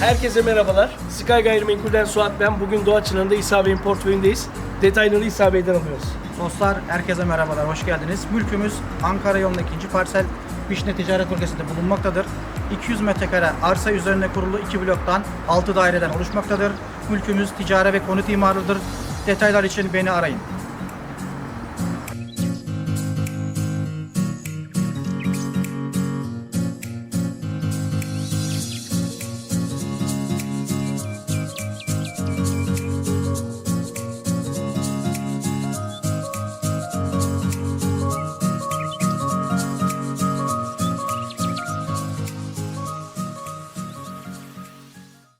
Herkese merhabalar. Sky Gayrimenkul'den Suat ben. Bugün Doğa Çınarı'nda İsa Bey'in portföyündeyiz. Detayları İsa Bey'den alıyoruz. Dostlar herkese merhabalar, hoş geldiniz. Mülkümüz Ankara yolunda ikinci parsel Vişne Ticaret Bölgesi'nde bulunmaktadır. 200 metrekare arsa üzerine kurulu iki bloktan 6 daireden oluşmaktadır. Mülkümüz ticari ve konut imarıdır. Detaylar için beni arayın.